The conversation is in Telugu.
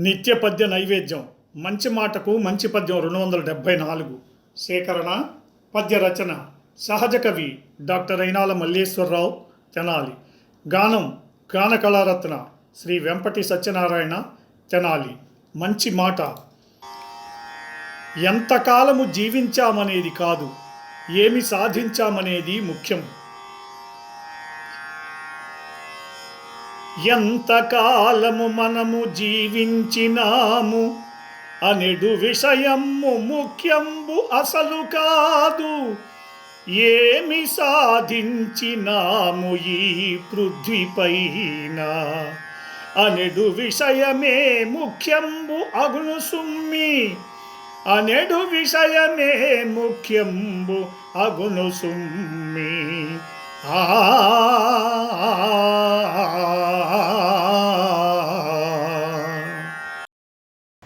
నిత్య పద్య నైవేద్యం. మంచి మాటకు మంచి పద్యం రెండు వందల డెబ్భై నాలుగు. సేకరణ పద్య రచన సహజ కవి డాక్టర్ అయినాల మల్లేశ్వరరావు తెనాలి. గానం గాన కళారత్న శ్రీ వెంపటి సత్యనారాయణ తెనాలి. మంచి మాట. ఎంతకాలము జీవించామనేది కాదు ఏమి సాధించామనేది ముఖ్యం. ఎంతకాలము మనము జీవించినాము? అనెడు విషయము ముఖ్యంబు అసలు కాదు. ఏమి సాధించినాము ఈ పృథ్వీపైన అనెడు విషయమే ముఖ్యంబు అగును సుమ్మి. అనెడు విషయమే ముఖ్యంబు అగును సుమ్మి. ఆ